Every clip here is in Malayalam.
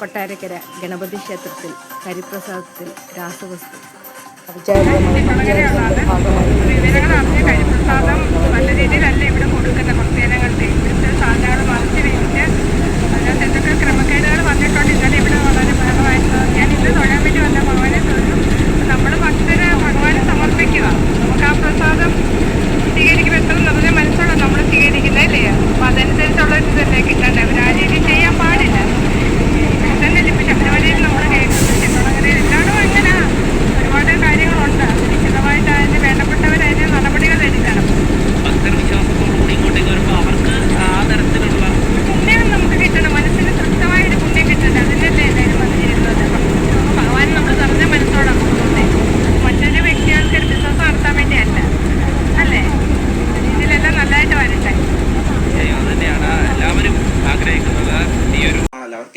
കൊട്ടാരക്കര ഗണപതി ക്ഷേത്രത്തിൽ കരിപ്രസാദത്തിൽ രാസവസ്തു ക്രമക്കേടുകൾ വന്നിട്ടുണ്ട് ഇന്നലെ ഇവിടെ വളരെ ഞാൻ ഇന്ന് തൊഴാൻ വേണ്ടി വന്ന ഭഗവാനെ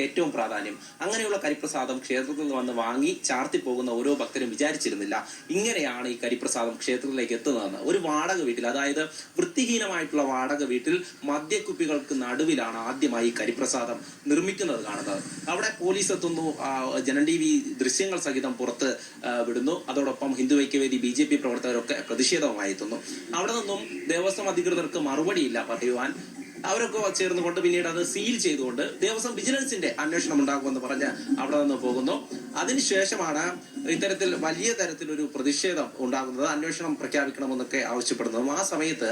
ഏറ്റവും പ്രാധാന്യം. അങ്ങനെയുള്ള കരിപ്രസാദം ക്ഷേത്രത്തിൽ വന്ന് വാങ്ങി ചാർത്തി പോകുന്ന ഓരോ ഭക്തരും വിചാരിച്ചിരുന്നില്ല. ഇങ്ങനെയാണ് ഈ കരിപ്രസാദം ക്ഷേത്രത്തിലേക്ക് എത്തുന്നതെന്ന്. ഒരു വാടക വീട്ടിൽ അതായത് വൃത്തിഹീനമായിട്ടുള്ള വാടക വീട്ടിൽ മദ്യക്കുപ്പികൾക്ക് നടുവിലാണ് ആദ്യമായി ഈ കരിപ്രസാദം നിർമ്മിക്കുന്നത് കാണുന്നത്. അവിടെ പോലീസ് എത്തുന്നു. ജനൻ ജനം ടി വി ദൃശ്യങ്ങൾ സഹിതം പുറത്ത് വിടുന്നു. അതോടൊപ്പം Hindu Aikyavedi B J P പ്രവർത്തകരൊക്കെ പ്രതിഷേധവുമായി എത്തുന്നു. അവിടെ നിന്നും ദേവസ്വം അധികൃതർക്ക് മറുപടിയില്ല പറയുവാൻ അവരൊക്കെ ചേർന്നുകൊണ്ട് പിന്നീട് അത് സീൽ ചെയ്തുകൊണ്ട് ദേവസ്വം വിജിലൻസിന്റെ അന്വേഷണം ഉണ്ടാകുമെന്ന് പറഞ്ഞ് അവിടെ നിന്ന് പോകുന്നു. അതിനുശേഷമാണ് ഇത്തരത്തിൽ വലിയ തരത്തിലൊരു പ്രതിഷേധം ഉണ്ടാകുന്നത്. അന്വേഷണം പ്രഖ്യാപിക്കണമെന്നൊക്കെ ആവശ്യപ്പെടുന്നതും. ആ സമയത്ത്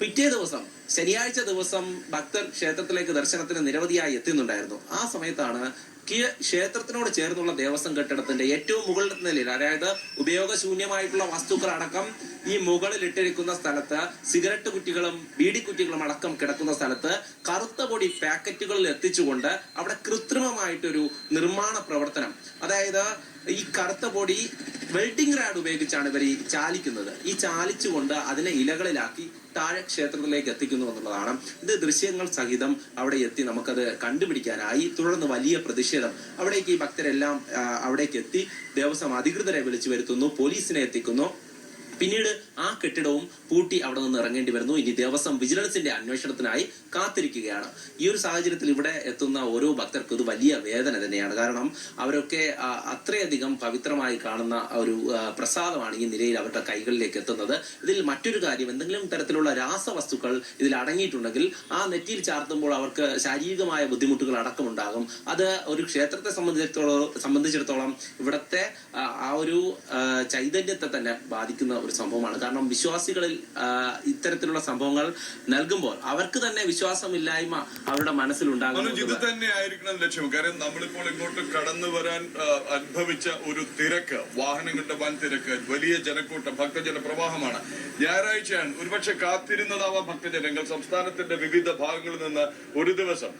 പിറ്റേ ദിവസം ശനിയാഴ്ച ദിവസം ഭക്തർ ക്ഷേത്രത്തിലേക്ക് ദർശനത്തിന് നിരവധിയായി എത്തുന്നുണ്ടായിരുന്നു. ആ സമയത്താണ് ക്ഷേത്രത്തിനോട് ചേർന്നുള്ള ദേവസ്വം കെട്ടിടത്തിന്റെ ഏറ്റവും മുകളിൽ നിലയിൽ അതായത് ഉപയോഗശൂന്യമായിട്ടുള്ള വസ്തുക്കൾ അടക്കം ഈ മുകളിൽ ഇട്ടിരിക്കുന്ന സ്ഥലത്ത് സിഗരറ്റ് കുറ്റികളും ബീഡി കുറ്റികളും അടക്കം കിടക്കുന്ന സ്ഥലത്ത് കറുത്ത പൊടി പാക്കറ്റുകളിൽ എത്തിച്ചുകൊണ്ട് അവിടെ കൃത്രിമമായിട്ടൊരു നിർമ്മാണ പ്രവർത്തനം. അതായത് ഈ കറുത്ത പൊടി വെൽഡിംഗ് റാഡ് ഉപയോഗിച്ചാണ് ഇവർ ഈ ചാലിക്കുന്നത്. ഈ ചാലിച്ചുകൊണ്ട് അതിനെ ഇലകളിലാക്കി താഴെ ക്ഷേത്രത്തിലേക്ക് എത്തിക്കുന്നു എന്നുള്ളതാണ്. ഇത് ദൃശ്യങ്ങൾ സഹിതം അവിടെ എത്തി നമുക്കത് കണ്ടുപിടിക്കാനായി. തുടർന്ന് വലിയ പ്രതിഷേധം. അവിടേക്ക് ഈ ഭക്തരെല്ലാം അവിടേക്ക് എത്തി ദേവസ്വം അധികൃതരെ വിളിച്ചു വരുത്തുന്നു. പോലീസിനെ എത്തിക്കുന്നു. പിന്നീട് ആ കെട്ടിടവും പൂട്ടി അവിടെ നിന്ന് ഇറങ്ങേണ്ടി വരുന്നു. ഇനി ദേവസ്വം വിജിലൻസിന്റെ അന്വേഷണത്തിനായി കാത്തിരിക്കുകയാണ്. ഈ ഒരു സാഹചര്യത്തിൽ ഇവിടെ എത്തുന്ന ഓരോ ഭക്തർക്കും ഇത് വലിയ വേദന തന്നെയാണ്. കാരണം അവരൊക്കെ അത്രയധികം പവിത്രമായി കാണുന്ന ഒരു പ്രസാദമാണ് ഈ നിലയിൽ അവരുടെ കൈകളിലേക്ക് എത്തുന്നത്. ഇതിൽ മറ്റൊരു കാര്യം എന്തെങ്കിലും തരത്തിലുള്ള രാസവസ്തുക്കൾ ഇതിൽ അടങ്ങിയിട്ടുണ്ടെങ്കിൽ ആ നെറ്റിയിൽ ചാർത്തുമ്പോൾ അവർക്ക് ശാരീരികമായ ബുദ്ധിമുട്ടുകൾ അടക്കമുണ്ടാകും. അത് ഒരു ക്ഷേത്രത്തെ സംബന്ധിച്ചിടത്തോളം സംബന്ധിച്ചിടത്തോളം ഇവിടുത്തെ ആ ഒരു ചൈതന്യത്തെ തന്നെ ബാധിക്കുന്ന ഒരു സംഭവമാണ്. കാരണം വിശ്വാസികളിൽ ഇത്തരത്തിലുള്ള സംഭവങ്ങൾ നൽകുമ്പോൾ അവർക്ക് തന്നെ വിശ്വാസമില്ലായ്മ അവരുടെ മനസ്സിലുണ്ടാകും ഇത് തന്നെ ആയിരിക്കണം ലക്ഷ്യം. കാരണം നമ്മളിപ്പോൾ ഇങ്ങോട്ട് കടന്നു വരാൻ അനുഭവിച്ച ഒരു തിരക്ക് വാഹനങ്ങളുടെ വൻ തിരക്ക് വലിയ ജനക്കൂട്ടം ഭക്തജന പ്രവാഹമാണ്. ഞായറാഴ്ചയാണ്. ഒരുപക്ഷെ കാത്തിരുന്നതാവാം ഭക്തജനങ്ങൾ സംസ്ഥാനത്തിന്റെ വിവിധ ഭാഗങ്ങളിൽ നിന്ന് ഒരു ദിവസം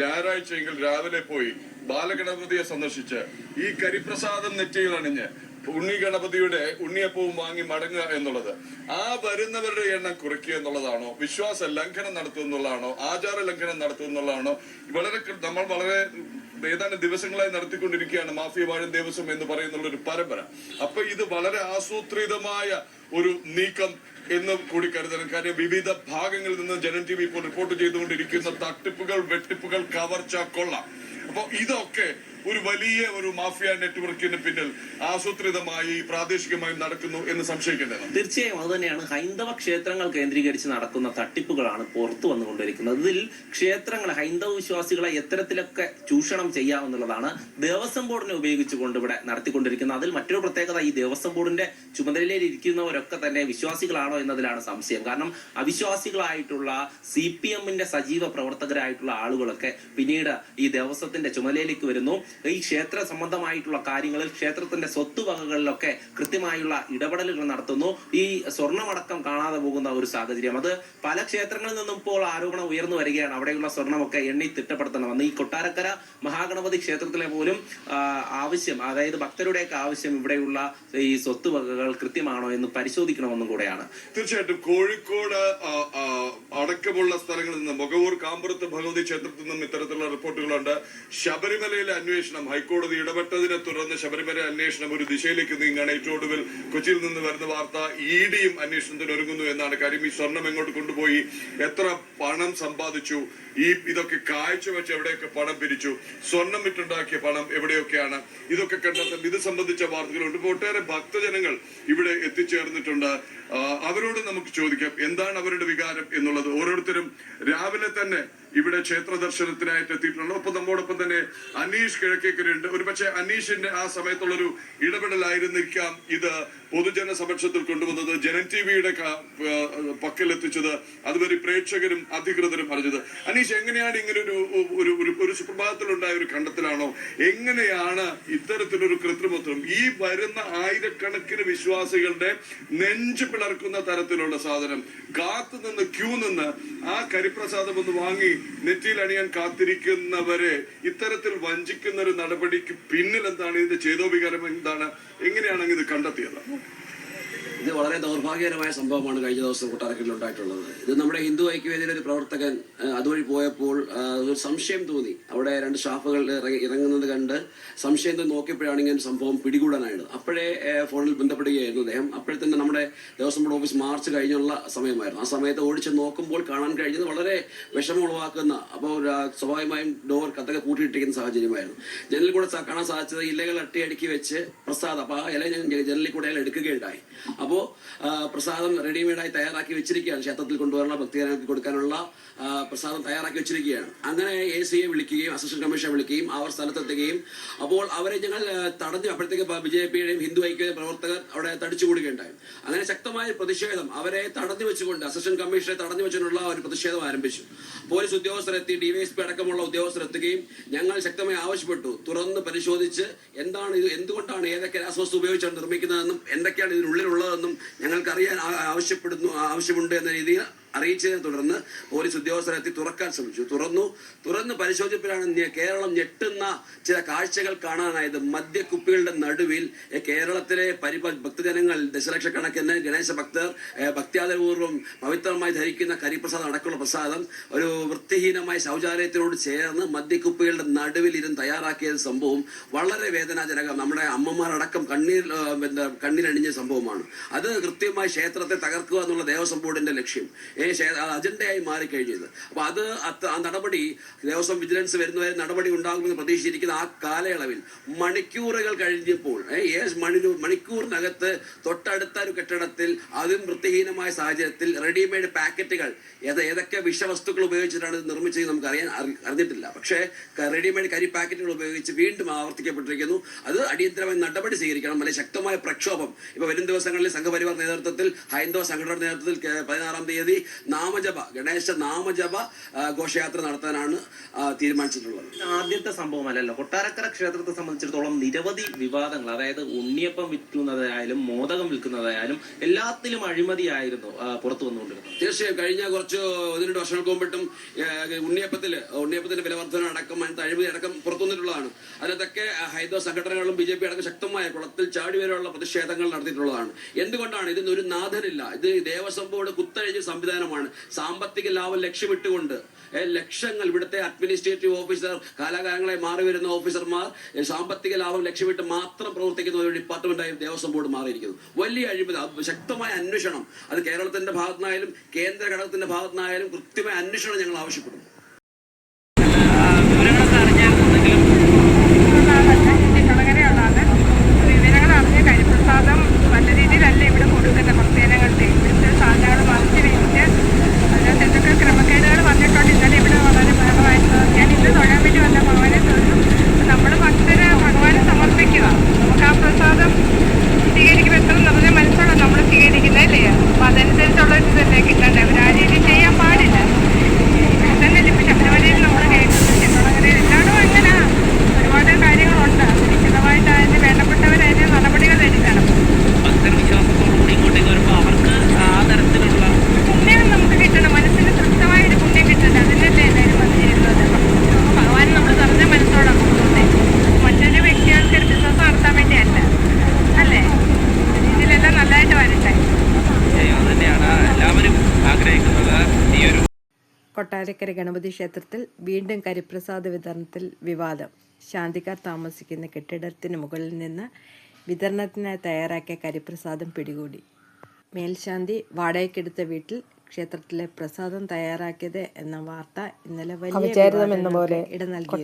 ഞായറാഴ്ചയെങ്കിൽ രാവിലെ പോയി ബാലഗണപതിയെ സന്ദർശിച്ച് ഈ കരിപ്രസാദം നെറ്റിയിൽ അണിഞ്ഞ് ഉണ്ണി ഗണപതിയുടെ ഉണ്ണിയപ്പവും വാങ്ങി മടങ്ങുക എന്നുള്ളത്. ആ വരുന്നവരുടെ എണ്ണം കുറയ്ക്കുക എന്നുള്ളതാണോ? വിശ്വാസ ലംഘനം നടത്തുക എന്നുള്ളതാണോ? ആചാര ലംഘനം നടത്തുക എന്നുള്ളതാണോ? വളരെ നമ്മൾ വളരെ ഏതാനും ദിവസങ്ങളായി നടത്തിക്കൊണ്ടിരിക്കുകയാണ് മാഫിയ വാഴൻ ദേവസ്വം എന്ന് പറയുന്ന ഒരു പരമ്പര. അപ്പൊ ഇത് വളരെ ആസൂത്രിതമായ ഒരു നീക്കം എന്ന് കൂടി കരുതണം. കാര്യം വിവിധ ഭാഗങ്ങളിൽ നിന്ന് ജനം ടി വി ഇപ്പോൾ റിപ്പോർട്ട് ചെയ്തുകൊണ്ടിരിക്കുന്ന തട്ടിപ്പുകൾ വെട്ടിപ്പുകൾ കവർച്ച കൊള്ള. അപ്പൊ ഇതൊക്കെ ഒരു വലിയ ഒരു മാഫിയ നെറ്റ്വർക്കിന് പിന്നിൽ ആസൂത്രിതമായി പ്രാദേശികമായി നടക്കുന്നു എന്ന് സംശയിക്കേണ്ടത് തീർച്ചയായും അതുതന്നെയാണ് ഹൈന്ദവ ക്ഷേത്രങ്ങൾ കേന്ദ്രീകരിച്ച് നടക്കുന്ന തട്ടിപ്പുകളാണ് പുറത്തു വന്നുകൊണ്ടിരിക്കുന്നത്. ഇതിൽ ക്ഷേത്രങ്ങൾ ഹൈന്ദവ വിശ്വാസികളെ എത്തരത്തിലൊക്കെ ചൂഷണം ചെയ്യാമെന്നുള്ളതാണ് ദേവസ്വം ബോർഡിനെ ഉപയോഗിച്ചുകൊണ്ട് ഇവിടെ നടത്തിക്കൊണ്ടിരിക്കുന്നത്. അതിൽ മറ്റൊരു പ്രത്യേകത ഈ ദേവസ്വം ബോർഡിന്റെ ചുമതലയിൽ ഇരിക്കുന്നവരൊക്കെ തന്നെ വിശ്വാസികളാണോ എന്നതിലാണ് സംശയം. കാരണം അവിശ്വാസികളായിട്ടുള്ള സി പി എമ്മിന്റെ സജീവ പ്രവർത്തകരായിട്ടുള്ള ആളുകളൊക്കെ പിന്നീട് ഈ ദേവസ്വത്തിന്റെ ചുമതലയിലേക്ക് വരുന്നു. ഈ ക്ഷേത്ര സംബന്ധമായിട്ടുള്ള കാര്യങ്ങളിൽ ക്ഷേത്രത്തിന്റെ സ്വത്തുവകകളിലൊക്കെ കൃത്യമായുള്ള ഇടപെടലുകൾ നടത്തുന്നു. ഈ സ്വർണമടക്കം കാണാതെ പോകുന്ന ഒരു സാഹചര്യം. അത് പല ക്ഷേത്രങ്ങളിൽ നിന്നും ഇപ്പോൾ ആരോപണം ഉയർന്നു വരികയാണ്. അവിടെയുള്ള സ്വർണമൊക്കെ എണ്ണി തിട്ടപ്പെടുത്തണമെന്ന്. ഈ കൊട്ടാരക്കര മഹാഗണപതി ക്ഷേത്രത്തിലെ പോലും ആവശ്യം അതായത് ഭക്തരുടെയൊക്കെ ആവശ്യം ഇവിടെയുള്ള ഈ സ്വത്തുവകകൾ കൃത്യമാണോ എന്ന് പരിശോധിക്കണമെന്നും കൂടെയാണ്. തീർച്ചയായിട്ടും കോഴിക്കോട് അടക്കമുള്ള സ്ഥലങ്ങളിൽ നിന്ന് മുഖവൂർ കാമ്പുറത്ത് ഭഗവതി ക്ഷേത്രത്തിൽ നിന്നും ഇത്തരത്തിലുള്ള റിപ്പോർട്ടുകളുണ്ട്. ശബരിമലയിലെ അന്വേഷണം അന്വേഷണം ഹൈക്കോടതി ഇടപെട്ടതിനെ തുടർന്ന് ശബരിമല അന്വേഷണം ഒരു ദിശയിലേക്ക് നീങ്ങാണ്. ഏറ്റവും ഒടുവിൽ കൊച്ചിയിൽ നിന്ന് വരുന്ന വാർത്ത ഇ ഡിയും അന്വേഷണത്തിന് ഒരുങ്ങുന്നു എന്നാണ് കാര്യം. ഈ സ്വർണം എങ്ങോട്ട് കൊണ്ടുപോയി? എത്ര പണം സമ്പാദിച്ചു? ഈ ഇതൊക്കെ കാഴ്ചവെച്ച് എവിടെയൊക്കെ പണം പിരിച്ചു സ്വർണം വിറ്റുണ്ടാക്കിയ പണം എവിടെയൊക്കെയാണ്? ഇതൊക്കെ കണ്ടെത്താൻ ഇത് സംബന്ധിച്ച വാർത്തകളുണ്ട്. ഒട്ടേറെ ഭക്തജനങ്ങൾ ഇവിടെ എത്തിച്ചേർന്നിട്ടുണ്ട്. അവരോട് നമുക്ക് ചോദിക്കാം എന്താണ് അവരുടെ വികാരം എന്നുള്ളത്? ഓരോരുത്തരും രാവിലെ തന്നെ ഇവിടെ ക്ഷേത്ര ദർശനത്തിനായിട്ട് എത്തിയിട്ടുണ്ട് ഒപ്പം നമ്മോടൊപ്പം തന്നെ അനീഷ് കിഴക്കേക്കരുണ്ട് ഒരുപക്ഷെ അനീഷിന്റെ ആ സമയത്തുള്ളൊരു ഇടപെടലായിരുന്നിരിക്കാം ഇത്. പൊതുജന സമക്ഷത്തിൽ കൊണ്ടുവന്നത് ജനൻ ടി വിയുടെ പക്കലെത്തിച്ചത് അതുവരെ പ്രേക്ഷകരും അധികൃതരും അറിഞ്ഞത്. അനീഷ് എങ്ങനെയാണ് ഇങ്ങനെ ഒരു ഒരു ഒരു സുപ്രഭാതത്തിലുണ്ടായ ഒരു കണ്ടെത്തലാണോ? എങ്ങനെയാണ് ഇത്തരത്തിലൊരു കൃത്രിമത്വം? ഈ വരുന്ന ആയിരക്കണക്കിന് വിശ്വാസികളുടെ നെഞ്ച് പിളർക്കുന്ന തരത്തിലുള്ള സാധനം കാത്തു നിന്ന് ക്യൂ നിന്ന് ആ കരിപ്രസാദം ഒന്ന് വാങ്ങി നെറ്റിയിൽ അണിയാൻ കാത്തിരിക്കുന്നവരെ ഇത്തരത്തിൽ വഞ്ചിക്കുന്ന ഒരു നടപടിക്ക് പിന്നിൽ എന്താണ്? ഇതിന്റെ ചേതോപികാരം എന്താണ്? എങ്ങനെയാണ് ഇത് കണ്ടെത്തിയത്? ഇത് വളരെ ദൗർഭാഗ്യകരമായ സംഭവമാണ് കഴിഞ്ഞ ദിവസം കൊട്ടാരക്കരയിൽ ഉണ്ടായിട്ടുള്ളത്. ഇത് നമ്മുടെ ഹിന്ദു ഐക്യവേദിയുടെ ഒരു പ്രവർത്തകൻ അതുവഴി പോയപ്പോൾ ഒരു സംശയം തോന്നി. അവിടെ രണ്ട് സ്റ്റാഫുകൾ ഇറങ്ങുന്നത് കണ്ട് സംശയം നോക്കിയപ്പോഴാണ് ഇങ്ങനെ സംഭവം പിടികൂടാനായത്. അപ്പോഴേ ഫോണിൽ ബന്ധപ്പെടുകയായിരുന്നു അദ്ദേഹം. അപ്പോഴേ തന്നെ നമ്മുടെ ദേവസ്വം ബോർഡ് ഓഫീസ് മാർച്ച് കഴിഞ്ഞുള്ള സമയമായിരുന്നു. ആ സമയത്ത് ഓടിച്ച് നോക്കുമ്പോൾ കാണാൻ കഴിഞ്ഞത് വളരെ വിഷമം ഉളവാക്കുന്ന അപ്പോൾ സ്വാഭാവികമായും ഡോർ കഥക കൂട്ടിയിട്ടിരിക്കുന്ന സാഹചര്യമായിരുന്നു. ജനലിൽ കൂടെ കാണാൻ സാധിച്ചത് ഇലകൾ അട്ടിയടുക്കി വെച്ച് പ്രസാദം. അപ്പോൾ ആ ഇല ഞാൻ ജനലിൽ കൂടെ എടുക്കുകയുണ്ടായി. അപ്പോൾ പ്രസാദം റെഡിമെയ്ഡായി തയ്യാറാക്കി വെച്ചിരിക്കുകയാണ്. ക്ഷേത്രത്തിൽ കൊണ്ടുവരണ ഭക്തജനങ്ങൾക്ക് കൊടുക്കാനുള്ള പ്രസാദം തയ്യാറാക്കി വെച്ചിരിക്കുകയാണ്. അങ്ങനെ എ സിയെ വിളിക്കുകയും അസിസ്റ്റന്റ് കമ്മീഷനെ വിളിക്കുകയും അവർ സ്ഥലത്തെത്തുകയും അപ്പോൾ അവരെ ഞങ്ങൾ തടഞ്ഞു. അപ്പോഴത്തേക്ക് ബി ജെ പിയുടെയും ഹിന്ദു ഐക്യ പ്രവർത്തകർ അവിടെ തടിച്ചു കൂടുകയുണ്ടായി. അങ്ങനെ ശക്തമായ പ്രതിഷേധം അവരെ തടഞ്ഞു വെച്ചുകൊണ്ട് അസിസ്റ്റന്റ് കമ്മീഷനെ തടഞ്ഞു വെച്ചുകൊണ്ടുള്ള ഒരു പ്രതിഷേധം ആരംഭിച്ചു. പോലീസ് ഉദ്യോഗസ്ഥരെത്തി ഡിവൈഎസ്പി അടക്കമുള്ള ഉദ്യോഗസ്ഥർ എത്തുകയും ഞങ്ങൾ ശക്തമായി ആവശ്യപ്പെട്ടു. തുറന്ന് പരിശോധിച്ച് എന്താണ് ഇത് എന്തുകൊണ്ടാണ് ഏതൊക്കെ രാസവസ്തു ഉപയോഗിച്ചാണ് നിർമ്മിക്കുന്നതെന്നും എന്തൊക്കെയാണ് ഇതിനുള്ളിലുള്ളതെന്നും ഞങ്ങൾക്ക് അറിയാൻ ആവശ്യപ്പെടുന്നു ആവശ്യമുണ്ട് എന്ന രീതിയിൽ അറിയിച്ചതിനെ തുടർന്ന് പോലീസ് ഉദ്യോഗസ്ഥരെത്തി തുറക്കാൻ ശ്രമിച്ചു. തുറന്നു. തുറന്ന് പരിശോധിപ്പിലാണ് കേരളം ഞെട്ടുന്ന ചില കാഴ്ചകൾ കാണാനായത്. മദ്യക്കുപ്പികളുടെ നടുവിൽ കേരളത്തിലെ പരി ഭക്തജനങ്ങൾ ദശലക്ഷക്കണക്കിന് ഗണേശ ഭക്തർ ഭക്തിയാദരപൂർവം പവിത്രമായി ധരിക്കുന്ന കരിപ്രസാദം അടക്കമുള്ള പ്രസാദം ഒരു വൃത്തിഹീനമായ ശൗചാലയത്തിനോട് ചേർന്ന് മദ്യക്കുപ്പികളുടെ നടുവിൽ ഇരുന്ന് തയ്യാറാക്കിയ സംഭവം വളരെ വേദനാജനകം. നമ്മുടെ അമ്മമാരടക്കം കണ്ണീർ കണ്ണീരണിഞ്ഞ സംഭവമാണ്. അത് കൃത്യമായി ക്ഷേത്രത്തെ തകർക്കുക എന്നുള്ള ദേവസ്വം ബോർഡിന്റെ ലക്ഷ്യം. അജണ്ടയായി മാറിക്കഴിഞ്ഞത് അപ്പൊ അത് ആ നടപടി ദേവസ്വം വിജിലൻസ് വരുന്നവരെ നടപടി ഉണ്ടാകുമെന്ന് പ്രതീക്ഷിച്ചിരിക്കുന്ന ആ കാലയളവിൽ മണിക്കൂറുകൾ കഴിഞ്ഞപ്പോൾ ഏ, ഏ- മണിക്കൂർ മണിക്കൂറിനകത്ത് തൊട്ടടുത്ത ഒരു കെട്ടിടത്തിൽ അതും വൃത്തിഹീനമായ സാഹചര്യത്തിൽ റെഡിമെയ്ഡ് പാക്കറ്റുകൾ ഏത് ഏതൊക്കെ വിഷവസ്തുക്കൾ ഉപയോഗിച്ചിട്ടാണ് നിർമ്മിച്ചത് നമുക്ക് അറിയാൻ അറിഞ്ഞിട്ടില്ല. പക്ഷേ റെഡിമെയ്ഡ് കരി പാക്കറ്റുകൾ ഉപയോഗിച്ച് വീണ്ടും ആവർത്തിക്കപ്പെട്ടിരിക്കുന്നു. അത് അടിയന്തരമായി നടപടി സ്വീകരിക്കണം. വളരെ ശക്തമായ പ്രക്ഷോഭം. ഇപ്പൊ വരും ദിവസങ്ങളിൽ സംഘപരിവാർ നേതൃത്വത്തിൽ ഹൈന്ദവ സംഘടനയുടെ നേതൃത്വത്തിൽ പതിനാറാം തീയതി നാമജപ ഗണേശ നാമജപ ഘോഷയാത്ര നടത്താനാണ് തീരുമാനിച്ചിട്ടുള്ളത്. ആദ്യത്തെ സംഭവം സംഭവമല്ലല്ലോ. കൊട്ടാരക്കര ക്ഷേത്രത്തെ സംബന്ധിച്ചിടത്തോളം നിരവധി വിവാദങ്ങൾ അതായത് ഉണ്ണിയപ്പം വിൽക്കുന്നതായാലും മോദകം വിൽക്കുന്നതായാലും എല്ലാത്തിലും അഴിമതിയായിരുന്നു പുറത്തു വന്നുകൊണ്ടിരുന്നത്. തീർച്ചയായും കഴിഞ്ഞ കുറച്ച് ഒന്ന് രണ്ട് വർഷങ്ങൾക്ക് മുമ്പിട്ടും ഉണ്ണിയപ്പത്തിൽ ഉണ്ണിയപ്പത്തിൽ ഉണ്ണിയപ്പത്തിന്റെ വിലവർദ്ധന അടക്കം അതിനകത്ത് അഴിമതി അടക്കം പുറത്തു വന്നിട്ടുള്ളതാണ്. അതിനകത്തൊക്കെ ഹൈന്ദവ സംഘടനകളും ബി ജെ പി അടക്കം ശക്തമായ കുളത്തിൽ ചാടി വരെയുള്ള പ്രതിഷേധങ്ങൾ നടത്തിയിട്ടുള്ളതാണ്. എന്തുകൊണ്ടാണ് ഇതിന് ഒരു നാഥനില്ല? ഇത് ദേവസ്വം ബോർഡ് കുത്തഴിഞ്ഞ സംവിധാനമാണ് സാമ്പത്തിക ലാഭം ലക്ഷ്യമിട്ടുകൊണ്ട് ലക്ഷങ്ങൾ ഇവിടുത്തെ അഡ്മിനിസ്ട്രേറ്റീവ് ഓഫീസർ കാലാകാലങ്ങളെ മാറി വരുന്ന ഓഫീസർമാർ സാമ്പത്തിക ലാഭം ലക്ഷ്യമിട്ട് മാത്രം പ്രവർത്തിക്കുന്ന ഒരു ഡിപ്പാർട്ട്മെന്റായി ദേവസ്വം ബോർഡ് മാറിയിരിക്കുന്നു. വലിയ അഴിമതി ശക്തമായ അന്വേഷണം. അത് കേരളത്തിന്റെ ഭാഗത്തുനിന്നായാലും കേന്ദ്ര ഘടകത്തിന്റെ ഭാഗത്തുനിന്നായാലും കൃത്യമായ അന്വേഷണം ഞങ്ങൾ ആവശ്യപ്പെടുന്നു വിവരങ്ങളൊക്കെ അറിഞ്ഞായിരുന്നെങ്കിലും ചുളകരയുള്ളതാണ് വിവരങ്ങൾ അറിഞ്ഞ കരിപ്രസാദം നല്ല രീതിയിലല്ല ഇവിടെ കൊടുക്കുന്ന ഭക്തജനങ്ങളുടെ ഇവിടുത്തെ സാധനങ്ങൾ മറിച്ച് വെച്ച് അതിനകത്ത് എന്തൊക്കെ ക്രമക്കേടുകൾ വന്നിട്ടുണ്ട് ഇന്നലെ ഇവിടെ വളരെ ബഹളമായിട്ട് ഞാൻ ഇന്ന് തൊഴാൻ വേണ്ടി വന്ന ഭഗവാനെ തൊഴുതു നമ്മൾ ഭക്തര് ഭഗവാനെ സമർപ്പിക്കുക നമുക്ക് ആ പ്രസാദം സ്വീകരിക്കുമ്പോൾ എത്ര നിറഞ്ഞ മനസ്സോടെ നമ്മൾ സ്വീകരിക്കുന്നതല്ലേ അപ്പം അതനുസരിച്ചുള്ള ഒരു ഇതല്ലേ കിട്ടണ്ടേ അവർ ആ രീതിയിൽ ചെയ്യാൻ പാടില്ല തന്നെ ഇപ്പം ശബരിമലയിൽ നമ്മൾ കേൾക്കുന്നത് ചിത്രങ്ങളെ എല്ലായിടും എങ്ങനെയാ ഒരുപാട് കാര്യങ്ങളുണ്ട് വിശദമായിട്ട് അതിന് വേണ്ടപ്പെട്ടവർ അതിന് നടപടികൾ എടുക്കണം ഭക്തർ വിശ്വാസത്തോടുകൂടി ഇങ്ങോട്ടേക്ക് വരുമ്പോൾ അവർക്ക് ആ തരത്തിലുള്ള പുണ്യം നമുക്ക് കിട്ടണം മനസ്സിന് തൃപ്തമായ ഒരു പുണ്യം കിട്ടണം അതിനല്ലേ എല്ലാവരും വന്നു ചേരുന്നത് ഭഗവാൻ നമ്മൾ നിറഞ്ഞ മനസ്സോടെ കൊടുക്കുന്നത് മറ്റൊരു വ്യക്തികൾക്ക് ഒരു ബിസിനസ് നടത്താൻ വേണ്ടിയല്ല അല്ലേ ഇതിലെല്ലാം നല്ലതായിട്ട് വരട്ടെ അത് തന്നെയാണ് എല്ലാവരും ആഗ്രഹിക്കുന്നത് ഈ ഒരു കൊട്ടാരക്കര ഗണപതി ക്ഷേത്രത്തിൽ വീണ്ടും കരിപ്രസാദ വിതരണത്തിൽ വിവാദം. ശാന്തിക്കാർ താമസിക്കുന്ന കെട്ടിടത്തിന് മുകളിൽ നിന്ന് വിതരണത്തിനായി തയ്യാറാക്കിയ കരിപ്രസാദം പിടികൂടി. മേൽശാന്തി വാടകയ്ക്കെടുത്ത വീട്ടിൽ ക്ഷേത്രത്തിലെ പ്രസാദം തയ്യാറാക്കിയത് എന്ന വാർത്ത ഇന്നലെ വലിയ ഇട നൽകി